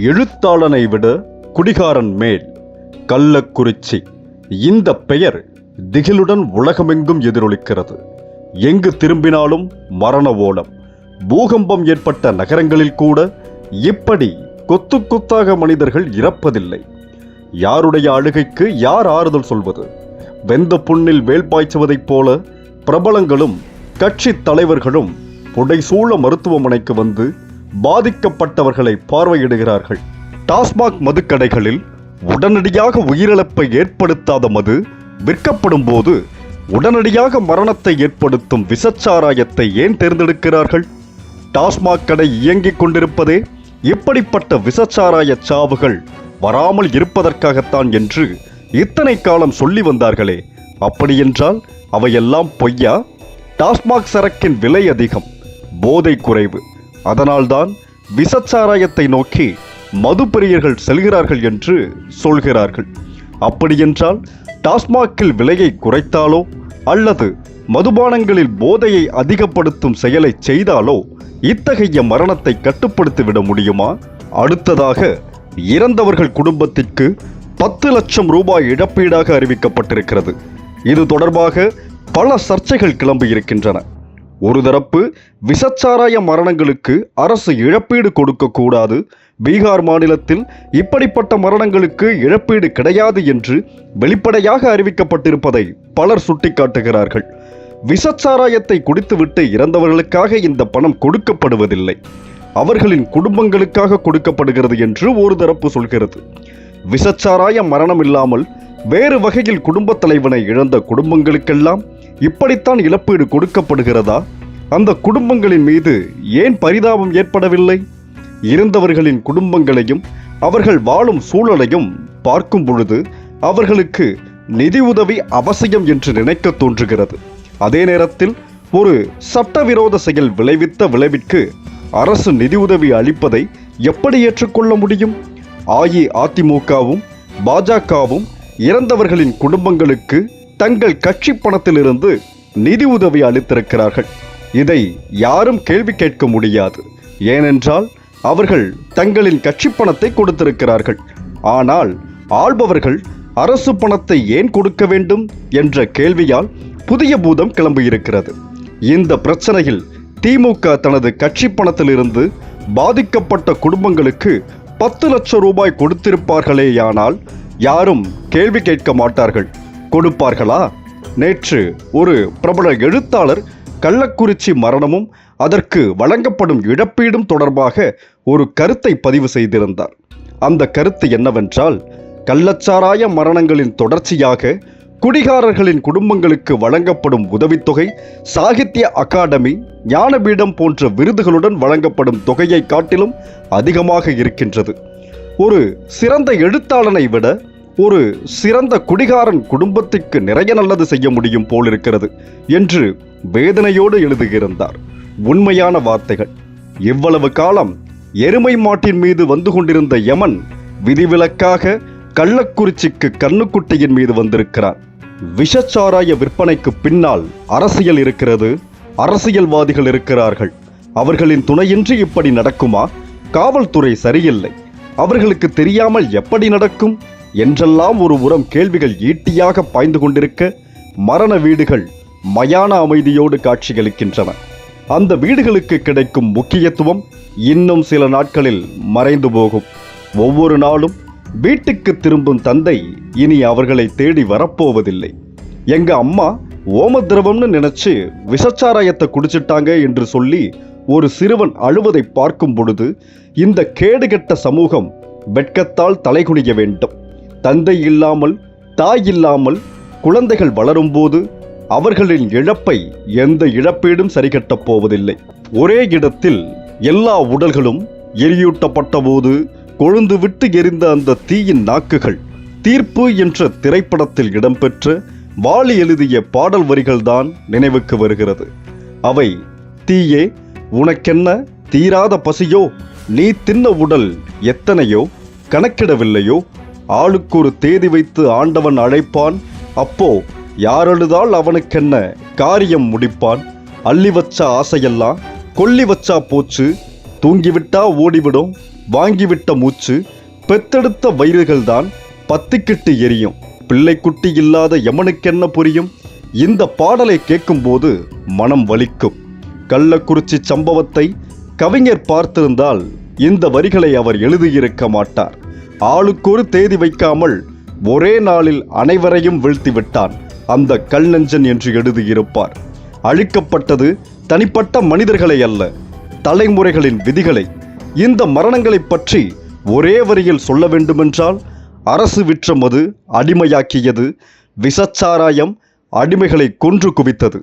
எழுத்தாளனை விட குடிகாரன் மேல் கள்ளக்குறிச்சி. இந்த பெயர் திகிலுடன் உலகமெங்கும் எதிரொலிக்கிறது. எங்கு திரும்பினாலும் மரண ஓலம். பூகம்பம் ஏற்பட்ட நகரங்களில் கூட இப்படி கொத்து கொத்தாக மனிதர்கள் இறப்பதில்லை. யாருடைய அழுகைக்கு யார் ஆறுதல் சொல்வது? வெந்த புண்ணில் வேல் பாய்ச்சுவதைப் போல பிரபலங்களும் கட்சி தலைவர்களும் புடைசூழ மருத்துவமனைக்கு வந்து பாதிக்கப்பட்டவர்களை பார்வையிடுகிறார்கள். டாஸ்மாக் மதுக்கடைகளில் உடனடியாக உயிரிழப்பை ஏற்படுத்தாத மது விற்கப்படும் போது உடனடியாக மரணத்தை ஏற்படுத்தும் விசச்சாராயத்தை ஏன் தேர்ந்தெடுக்கிறார்கள்? டாஸ்மாக் கடை இயங்கிக் கொண்டிருப்பதே இப்படிப்பட்ட விசச்சாராய சாவுகள் வராமல் இருப்பதற்காகத்தான் என்று இத்தனை காலம் சொல்லி வந்தார்களே. அப்படியென்றால் அவையெல்லாம் பொய்யா? டாஸ்மாக் சரக்கின் விலை அதிகம் போதை குறைவு. அதனால்தான் விசச்சாராயத்தை நோக்கி மது பிரியர்கள் செல்கிறார்கள் என்று சொல்கிறார்கள். அப்படியென்றால் டாஸ்மாக்கில் விலையை குறைத்தாலோ அல்லது மதுபானங்களில் போதையை அதிகப்படுத்தும் செயலை செய்தாலோ இத்தகைய மரணத்தை கட்டுப்படுத்திவிட முடியுமா? அடுத்ததாக இறந்தவர்கள் குடும்பத்திற்கு பத்து லட்சம் ரூபாய் இழப்பீடாக அறிவிக்கப்பட்டிருக்கிறது. இது தொடர்பாக பல சர்ச்சைகள் கிளம்பியிருக்கின்றன. ஒரு தரப்பு விசச்சாராய மரணங்களுக்கு அரசு இழப்பீடு கொடுக்கக்கூடாது பீகார் மாநிலத்தில் இப்படிப்பட்ட மரணங்களுக்கு இழப்பீடு கிடையாது என்று வெளிப்படையாக அறிவிக்கப்பட்டிருப்பதை பலர் சுட்டிக்காட்டுகிறார்கள். விசச்சாராயத்தை குடித்துவிட்டு இறந்தவர்களுக்காக இந்த பணம் கொடுக்கப்படுவதில்லை. அவர்களின் குடும்பங்களுக்காக கொடுக்கப்படுகிறது என்று ஒரு தரப்பு சொல்கிறது. விசச்சாராய மரணம் இல்லாமல் வேறு வகையில் குடும்பத் தலைவனை இழந்த குடும்பங்களுக்கெல்லாம் இப்படித்தான் இழப்பீடு கொடுக்கப்படுகிறதா? அந்த குடும்பங்களின் மீது ஏன் பரிதாபம் ஏற்படவில்லை? இருந்தவர்களின் குடும்பங்களையும் அவர்கள் வாழும் சூழலையும் பார்க்கும் பொழுது அவர்களுக்கு நிதி உதவி அவசியம் என்று நினைக்க தோன்றுகிறது. அதே நேரத்தில் ஒரு சட்டவிரோத செயல் விளைவித்த விளைவிற்கு அரசு நிதியுதவி அளிப்பதை எப்படி ஏற்றுக்கொள்ள முடியும்? அஇஅதிமுகவும் பாஜகவும் இறந்தவர்களின் குடும்பங்களுக்கு தங்கள் கட்சி பணத்திலிருந்து நிதி உதவி அளித்திருக்கிறார்கள். இதை யாரும் கேள்வி கேட்க முடியாது. ஏனென்றால் அவர்கள் தங்களின் கட்சி பணத்தை கொடுத்திருக்கிறார்கள். ஆனால் ஆள்பவர்கள் அரசு பணத்தை ஏன் கொடுக்க வேண்டும் என்ற கேள்வியால் புதிய பூதம் கிளம்பியிருக்கிறது. இந்த பிரச்சனையில் திமுக தனது கட்சி பணத்திலிருந்து பாதிக்கப்பட்ட குடும்பங்களுக்கு பத்து லட்சம் ரூபாய் கொடுத்திருப்பார்களேயானால் யாரும் கேள்வி கேட்க மாட்டார்கள். கொடுப்பார்களா? நேற்று ஒரு பிரபல எழுத்தாளர் கள்ளக்குறிச்சி மரணமும் அதற்கு வழங்கப்படும் இழப்பீடும் தொடர்பாக ஒரு கருத்தை பதிவு செய்திருந்தார். அந்த கருத்து என்னவென்றால் கள்ளச்சாராய மரணங்களின் தொடர்ச்சியாக குடிகாரர்களின் குடும்பங்களுக்கு வழங்கப்படும் உதவித்தொகை சாகித்ய அகாடமி ஞானபீடம் போன்ற விருதுகளுடன் வழங்கப்படும் தொகையை காட்டிலும் அதிகமாக இருக்கின்றது. ஒரு சிறந்த எழுத்தாளனை விட ஒரு சிறந்த குடிகாரன் குடும்பத்திற்கு நிறைய நல்லது செய்ய முடியும் போலிருக்கிறது என்று வேதனையோடு எழுதுகிறார் உண்மையான வார்த்தைகள். இவ்வளவு காலம் எருமை மாட்டின் மீது வந்து கொண்டிருந்த யமன் விதிவிலக்காக கள்ளக்குறிச்சிக்கு கண்ணுக்குட்டியின் மீது வந்திருக்கிறான். விஷச்சாராய விற்பனைக்கு பின்னால் அரசியல் இருக்கிறது அரசியல்வாதிகள் இருக்கிறார்கள். அவர்களின் துணையின்றி இப்படி நடக்குமா? காவல்துறை சரியில்லை. அவர்களுக்கு தெரியாமல் எப்படி நடக்கும்? என்றெல்லாம் ஒரு உரம் கேள்விகள் ஈட்டியாக பாய்ந்து கொண்டிருக்க மரண வீடுகள் மயான அமைதியோடு காட்சியளிக்கின்றன. அந்த வீடுகளுக்கு கிடைக்கும் முக்கியத்துவம் இன்னும் சில நாட்களில் மறைந்து போகும். ஒவ்வொரு நாளும் வீட்டுக்கு திரும்பும் தந்தை இனி அவர்களை தேடி வரப்போவதில்லை. எங்க அம்மா ஓம திரவம்னு நினைச்சு விஷச்சாராயத்தை குடிச்சிட்டாங்க என்று சொல்லி ஒரு சிறுவன் அழுவதை பார்க்கும் பொழுது இந்த கேடுகெட்ட சமூகம் வெட்கத்தால் தலைகுனிய வேண்டும். தந்தை இல்லாமல் தாய் இல்லாமல் குழந்தைகள் வளரும்போது அவர்களின் இழப்பை எந்த இழப்பீடும் சரிகட்டப் போவதில்லை. ஒரே இடத்தில் எல்லா உடல்களும் எரியூட்டப்பட்ட போது கொழுந்து விட்டு எரிந்த அந்த தீயின் நாக்குகள் தீர்ப்பு என்ற திரைப்படத்தில் இடம்பெற்ற வாலி எழுதிய பாடல் வரிகள்தான் நினைவுக்கு வருகிறது. அவை தீயே உனக்கென்ன தீராத பசியோ? நீ தின்ன உடல் எத்தனையோ? கணக்கிடவில்லையோ? ஆளுக்கு ஒரு தேதி வைத்து ஆண்டவன் அழைப்பான். அப்போ யாரழுதால் அவனுக்கென்ன காரியம் முடிப்பான்? அள்ளி வச்ச ஆசையெல்லாம் கொல்லி வச்சா போச்சு. தூங்கிவிட்டா ஓடிவிடும். வாங்கிவிட்ட மூச்சு பெத்தெடுத்த வயிறுகள்தான் பத்திக்கிட்டு எரியும். பிள்ளைக்குட்டி இல்லாத யமனுக்கென்ன புரியும்? இந்த பாடலை கேட்கும்போது மனம் வலிக்கும். கள்ளக்குறிச்சி சம்பவத்தை கவிஞர் பார்த்திருந்தால் இந்த வரிகளை அவர் எழுதியிருக்க மாட்டார். ஆளுக்கொரு தேதி வைக்காமல் ஒரே நாளில் அனைவரையும் வீழ்த்திவிட்டான் அந்த அந்த கல்நெஞ்சன் என்று எழுதியிருப்பார். அழிக்கப்பட்டது தனிப்பட்ட மனிதர்களை அல்ல தலைமுறைகளின் விதிகளை. இந்த மரணங்களைப் பற்றி ஒரே வரியில் சொல்ல வேண்டுமென்றால் அரசு விற்ற மது அடிமையாக்கியது விசச்சாராயம் அடிமைகளை கொன்று குவித்தது.